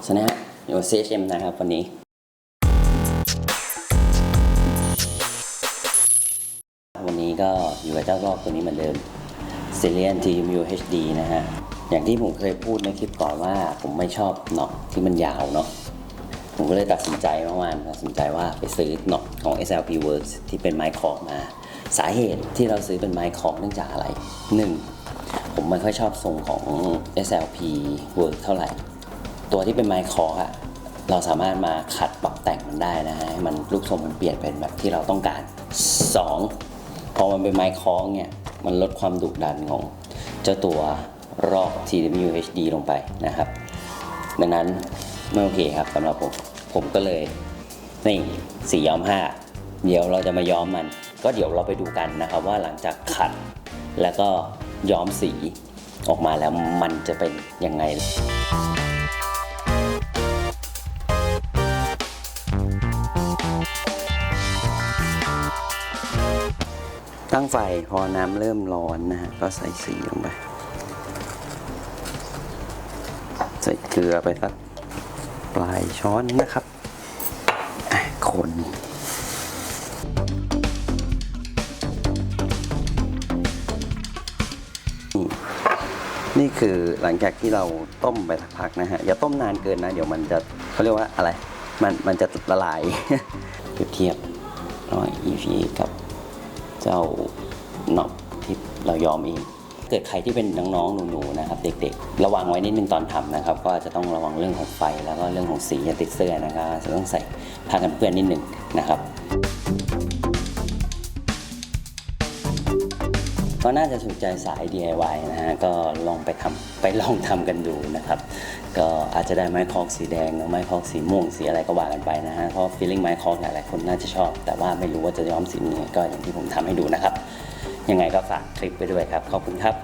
วัสดีฮะอยู่ CHM นะครับวันนี้ วันนี้ก็อยู่กับเจ้ารอบตัวนี้เหมือนเดิม c i l i a n TMU HD นะฮะ อย่างที่ผมเคยพูดในคลิปก่อนว่าผมไม่ชอบหนอกที่มันยาวเนาะผมก็เลยตัดสินใจเมื่อวานตัดสินใจว่าไปซื้อหนอกของ SLP Works ที่เป็นไม้คอกมา สาเหตุที่เราซื้อเป็นไม้คอกเนื่องจากอะไร 1. ผมไม่ค่อยชอบทรงของ SLP Works เท่าไหร่ ตัวที่เป็นไม้คอร์อะเราสามารถมาขัดปรับแต่งมันได้นะฮะให้มันรูปทรงมันเปลี่ยนเป็นแบบที่เราต้องการ 2. พอมันเป็นไม้คอร์เนี่ยมันลดความดุดันของเจ้าตัวรอบ TWHD ลงไปนะครับ ดังนั้นไม่โอเคครับสำหรับผมผมก็เลยนี่สีย้อมผ้าเดี๋ยวเราจะมาย้อมมัน ก็เดี๋ยวเราไปดูกันนะครับว่าหลังจากขัด แล้วก็ย้อมสีออกมาแล้วมันจะเป็นยังไง ตั้งไฟพอน้ำเริ่มร้อนนะฮะก็ใส่สีลงไป ใส่เกลือไปสักปลายช้อนนะครับคนนี่นี่คือหลังจากที่เราต้มไปสักพักนะฮะ อย่าต้มนานเกินนะ เดี๋ยวมันจะเขาเรียกว่าอะไร มันมันจะละลายเปรียบเทียบระหว่าง EVA กับ เจ้าหนอบที่เรายอมเองเกิดใครที่เป็นน้องๆหนูๆนะครับ เด็กๆ ระวังไว้นิดนึงตอนทำนะครับ ก็จะต้องระวังเรื่องของไฟแล้วก็เรื่องของสีติดเสื้อนะครับจะต้องใส่ผ้ากันเปื้อนนิดนึงนะครับ ก็น่าจะถูกใจสาย DIY นะฮะก็ลองไปทำไปลองทำกันดูนะครับ ก็อาจจะได้ไม้คอกสีแดงหรือไม้คอกสีม่วงสีอะไรก็ว่ากันไปนะฮะเพราะฟีลลิ่งไม้คอกเนี่ยหลายคนน่าจะชอบ แต่ว่าไม่รู้ว่าจะย้อมสีนี้ก็อย่างที่ผมทำให้ดูนะครับ ยังไงก็ฝากคลิปไปด้วยครับ ขอบคุณครับ